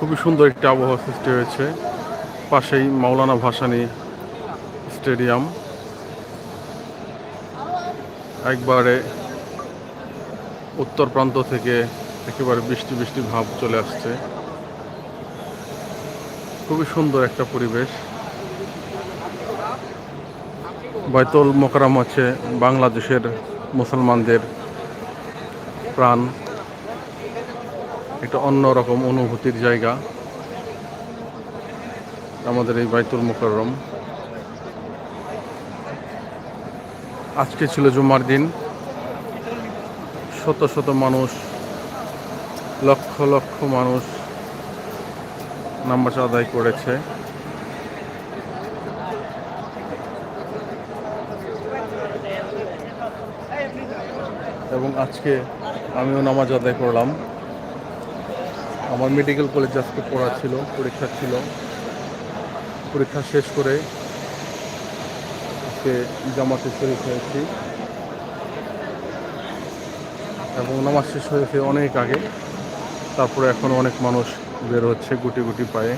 খুবই সুন্দর একটি আবহাওয়া সৃষ্টি হয়েছে। পাশেই মাওলানা ভাসানী স্টেডিয়াম। একবারে উত্তর প্রান্ত থেকে একেবারে বৃষ্টি বৃষ্টি ভাব চলে আসছে। খুবই সুন্দর একটা পরিবেশ। বাইতুল মোকারাম আছে বাংলাদেশের মুসলমানদের প্রাণ। একটা অন্যরকম অনুভূতির জায়গা আমাদের এই বাইতুল মোকাররম। আজকে ছিল জুমার দিন। শত শত মানুষ, লক্ষ লক্ষ মানুষ নামাজ আদায় করেছে। এবং আজকে আমিও নামাজ আদায় করলাম। আমার মেডিকেল কলেজ আজকে পড়া ছিল, পরীক্ষা ছিল। পরীক্ষা শেষ করে আজকে জামাতে শরীফ হয়েছি। এবং নামাজ শেষ হয়েছে অনেক আগে। তারপরে এখন অনেক মানুষ বের হচ্ছে গুটি গুটি পায়ে।